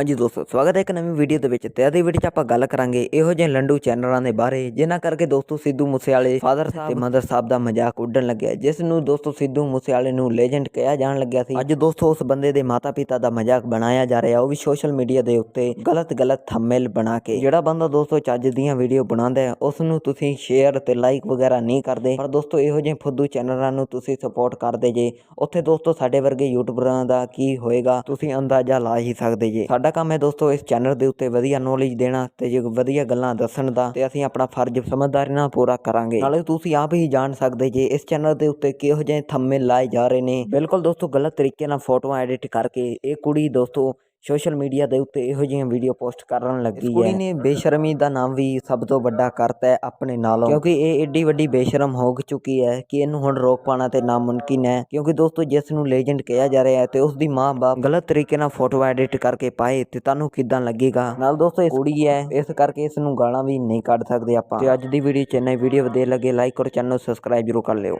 ਹਾਂਜੀ ਦੋਸਤੋ, ਸਵਾਗਤ ਹੈ ਇੱਕ ਨਵੀਂ ਵੀਡੀਓ ਦੇ ਵਿੱਚ ਤੇ ਅੱਜ ਦੀ ਵੀਡੀਓ 'ਚ ਆਪਾਂ ਗੱਲ ਕਰਾਂਗੇ ਇਹੋ ਜਿਹੇ ਲੰਡੂ ਚੈਨਲਾਂ ਦੇ ਬਾਰੇ, ਜਿਨ੍ਹਾਂ ਕਰਕੇ ਦੋਸਤੋ ਸਿੱਧੂ ਮੂਸੇਵਾਲੇ ਫਾਦਰ ਸਾਹਿਬ ਤੇ ਮਦਰ ਸਾਹਿਬ ਦਾ ਮਜ਼ਾਕ ਉੱਡਣ ਲੱਗਿਆ। ਜਿਸ ਨੂੰ ਦੋਸਤੋ ਸਿੱਧੂ ਮੂਸੇਵਾਲੇ ਨੂੰ ਲੈਜੈਂਡ ਕਿਹਾ ਜਾਣ ਲੱਗਿਆ ਸੀ। ਅੱਜ ਦੋਸਤੋ ਉਸ ਬੰਦੇ ਦੇ ਮਾਤਾ ਪਿਤਾ ਦਾ ਮਜ਼ਾਕ ਬਣਾਇਆ ਜਾ ਰਿਹਾ, ਉਹ ਵੀ ਸੋਸ਼ਲ ਮੀਡੀਆ ਦੇ ਉੱਤੇ ਗਲਤ ਗਲਤ ਥੰਬਨੇਲ ਬਣਾ ਕੇ। ਜਿਹੜਾ ਬੰਦਾ ਦੋਸਤੋ ਚੱਜ ਦੀਆਂ ਵੀਡੀਓ ਬਣਾਉਂਦਾ ਹੈ, ਉਸ ਨੂੰ ਤੁਸੀਂ ਸ਼ੇਅਰ ਤੇ ਲਾਈਕ ਵਗੈਰਾ ਨਹੀਂ ਕਰਦੇ। ਪਰ ਦੋਸਤੋ ਇਹੋ ਜਿਹੇ ਫੁੱਦੂ ਚੈਨਲਾਂ ਨੂੰ ਤੁਸੀਂ ਸਪੋਰਟ ਕਰਦੇ ਜੇ, ਉੱਥੇ ਦੋਸਤੋ ਸਾਡੇ ਵਰਗੇ ਯੂਟਿਊਬਰਾਂ ਦਾ ਕੀ ਹੋਏਗਾ, ਤੁਸੀਂ ਅੰਦਾਜ਼ਾ ਲਾ ਹੀ ਸਕਦੇ ਜੇ। ਸਾਡਾ ਕੰਮ ਹੈ ਦੋਸਤੋ ਇਸ ਚੈਨਲ ਦੇ ਉੱਤੇ ਵਧੀਆ ਨੌਲੇਜ ਦੇਣਾ ਤੇ ਜੇ ਵਧੀਆ ਗੱਲਾਂ ਦੱਸਣ ਦਾ ਤੇ ਅਸੀਂ ਆਪਣਾ ਫਰਜ਼ ਸਮਝਦਾਰੀ ਨਾਲ ਪੂਰਾ ਕਰਾਂਗੇ। ਨਾਲੇ ਤੁਸੀਂ ਆਪ ਹੀ ਜਾਣ ਸਕਦੇ ਜੇ ਇਸ ਚੈਨਲ ਦੇ ਉੱਤੇ ਕਿਹੋ ਜਿਹੇ ਥੰਮੇ ਲਾਏ ਜਾ ਰਹੇ ਨੇ। ਬਿਲਕੁਲ ਦੋਸਤੋ ਗਲਤ ਤਰੀਕੇ ਨਾਲ ਫੋਟੋਆਂ ਐਡਿਟ ਕਰਕੇ ਇਹ ਕੁੜੀ ਦੋਸਤੋ ਸੋਸ਼ਲ ਮੀਡੀਆ ਦੇ ਉੱਤੇ ਇਹੋ ਜਿਹੀਆਂ ਵੀਡੀਓ ਪੋਸਟ ਕਰਨ ਲੱਗੀ ਹੈ ਕੁੜੀ ਨੇ ਬੇਸ਼ਰਮੀ ਦਾ ਨਾਮ ਵੀ ਸਭ ਤੋਂ ਵੱਡਾ ਕਰਤਾ ਹੈ ਆਪਣੇ ਨਾਲੋਂ। ਕਿਉਂਕਿ ਇਹ ਏਡੀ ਵੱਡੀ ਬੇਸ਼ਰਮ ਹੋ ਚੁੱਕੀ ਹੈ ਕਿ ਇਹਨੂੰ ਹੁਣ ਰੋਕ ਪਾਣਾ ਤੇ ਨਾਮੁਮਕਿਨ ਹੈ। ਕਿਉਂਕਿ ਦੋਸਤੋ ਜਿਸ ਨੂੰ ਲੈਜੈਂਡ ਕਿਹਾ ਜਾ ਰਿਹਾ ਹੈ ਤੇ ਉਸ ਦੀ ਮਾਂ-ਬਾਪ ਗਲਤ ਤਰੀਕੇ ਨਾਲ ਫੋਟੋ ਐਡਿਟ ਕਰਕੇ ਪਾਏ ਤੇ ਤੁਹਾਨੂੰ ਕਿਦਾਂ ਲੱਗੇਗਾ? ਨਾਲ ਦੋਸਤੋ ਇਹ ਕੁੜੀ ਹੈ ਇਸ ਕਰਕੇ ਇਸ ਨੂੰ ਗਾਲਾਂ ਵੀ ਨਹੀਂ ਕੱਢ ਸਕਦੇ ਆਪਾਂ। ਤੇ ਅੱਜ ਦੀ ਵੀਡੀਓ ਚ ਇੰਨਾ ਹੀ। ਵੀਡੀਓ ਵਧੀਆ ਲੱਗੇ ਲਾਈਕ ਔਰ ਚੈਨਲ ਨੂੰ ਸਬਸਕ੍ਰਾਈਬ ਜ਼ਰੂਰ ਕਰ ਲਿਓ।